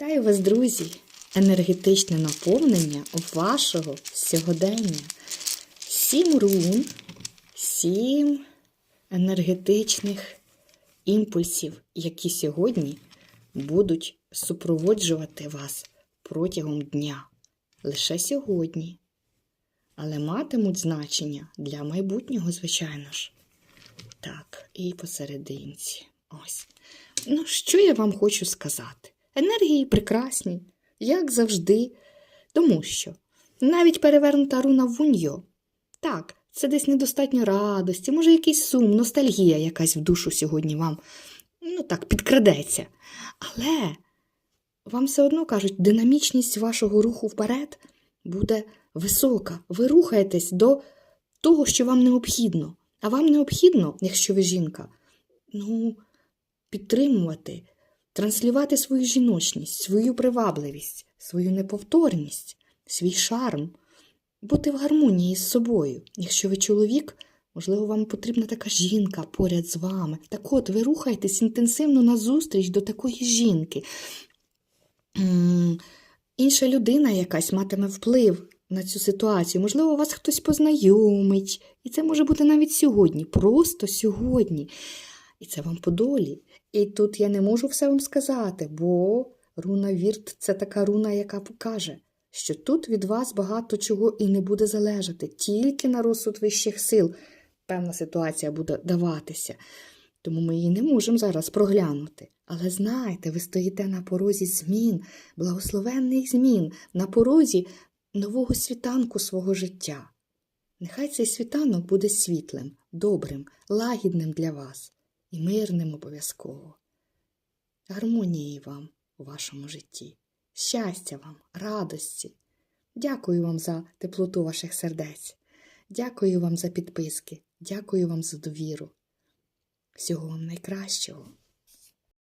Вітаю вас, друзі! Енергетичне наповнення вашого сьогодення. Сім рун, сім енергетичних імпульсів, які сьогодні будуть супроводжувати вас протягом дня. Лише сьогодні. Але матимуть значення для майбутнього, звичайно ж. Так, і посерединці. Ось. Ну, що я вам хочу сказати? Енергії прекрасні, як завжди. Тому що навіть перевернута руна вуньо. Так, це десь недостатньо радості, може, якийсь сум, ностальгія якась в душу сьогодні вам, ну так, підкрадеться. Але вам все одно кажуть, динамічність вашого руху вперед буде висока. Ви рухаєтесь до того, що вам необхідно. А вам необхідно, якщо ви жінка, ну, підтримувати, транслювати свою жіночність, свою привабливість, свою неповторність, свій шарм, бути в гармонії з собою. Якщо ви чоловік, можливо, вам потрібна така жінка поряд з вами. Так от, ви рухаєтесь інтенсивно назустріч до такої жінки. Інша людина якась матиме вплив на цю ситуацію. Можливо, вас хтось познайомить. І це може бути навіть сьогодні, просто сьогодні. І це вам по долі. І тут я не можу все вам сказати, бо руна Вірт це така руна, яка покаже, що тут від вас багато чого і не буде залежати, тільки на розсуд вищих сил певна ситуація буде даватися. Тому ми її не можемо зараз проглянути. Але знайте, ви стоїте на порозі змін, благословенних змін, на порозі нового світанку свого життя. Нехай цей світанок буде світлим, добрим, лагідним для вас і мирним обов'язково. Гармонії вам у вашому житті, щастя вам, радості. Дякую вам за теплоту ваших сердець. Дякую вам за підписки, дякую вам за довіру. Всього вам найкращого.